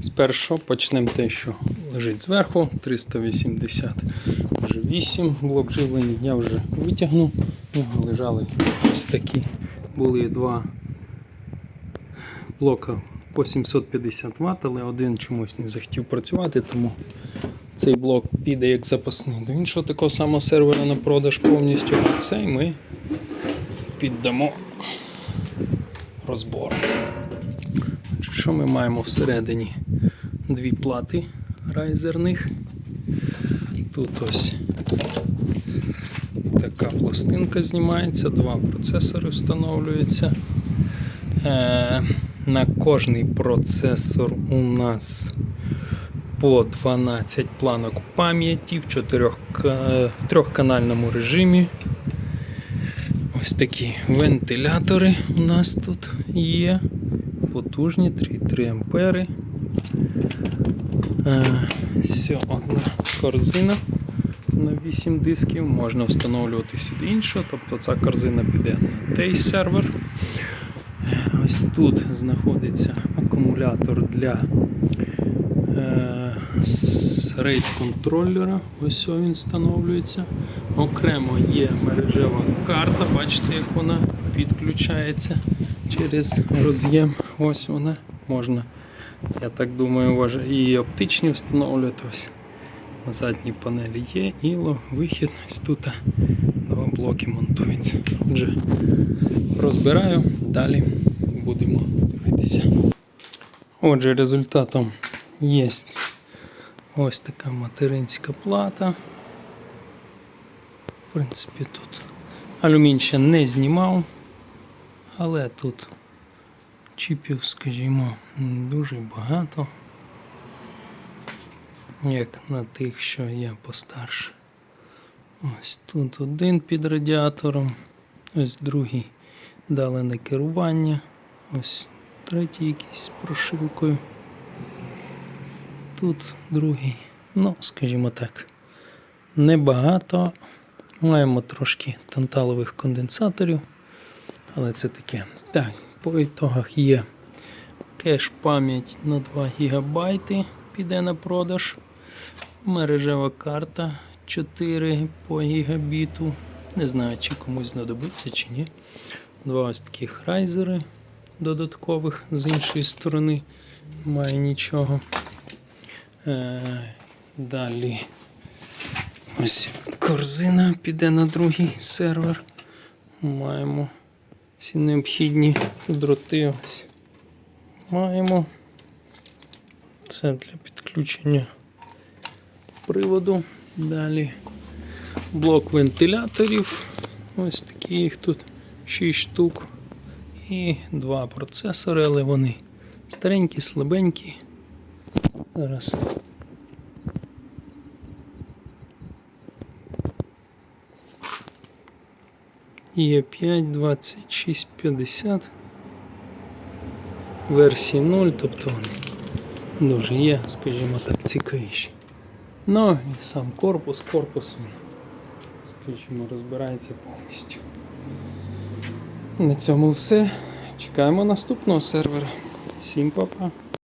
Спершу почнемо те, що лежить зверху, 388 блок живлення. Я вже витягнув. У нього лежали ось такі. Були два блока по 750 Вт, але один чомусь не захотів працювати, тому цей блок піде як запасний до іншого такого самого сервера на продаж повністю. А цей ми піддамо розбору. Що ми маємо всередині? Дві плати райзерних. Тут ось така пластинка знімається, два процесори встановлюються. Е, на кожний процесор у нас по 12 планок пам'яті в, в трьохканальному режимі. Ось такі вентилятори у нас тут є. Потужні 3,3 ампери. Е, Все, одна корзина на 8 дисків. Можна встановлювати сюди іншу, тобто ця корзина піде на той сервер. Е, Ось тут знаходиться акумулятор для е, рейд контролера. Ось він встановлюється. Окремо є мережева карта. Бачите, як вона підключається через роз'єм. Ось вона можна. Я так думаю, і оптичні встановлювати. Ось на задній панелі є іло, вихід. Ось тут два блоки монтуються. Отже, розбираю, далі будемо дивитися. Отже, результатом є ось така материнська плата. В принципі, тут алюмінь ще не знімав, але тут чіпів, скажімо, дуже багато. Як на тих, що є постарше. Ось тут один під радіатором, ось другий далене керування, ось третій якийсь з прошивкою. Тут другий, ну, скажімо так, небагато. Маємо трошки танталових конденсаторів, але це таке. Так, по ітогах є кеш пам'ять на 2 ГБ піде на продаж. Мережева карта 4 по гігабіту. Не знаю, чи комусь знадобиться чи ні. Два ось таких райзери додаткових з іншої сторони. Немає нічого. Е, далі ось корзина піде на другий сервер. Маємо всі необхідні дроти. Ось. Маємо. Це для підключення приводу. Далі блок вентиляторів. Ось такі їх тут 6 штук. І два процесори, але вони старенькі, слабенькі. Зараз. Є 5, 26, 50. Версії 0, тобто вони дуже є, скажімо так, цікавіші. Ну і сам корпус, корпус він, скажімо, розбирається повністю. На цьому все. Чекаємо наступного сервера. Всім па-па.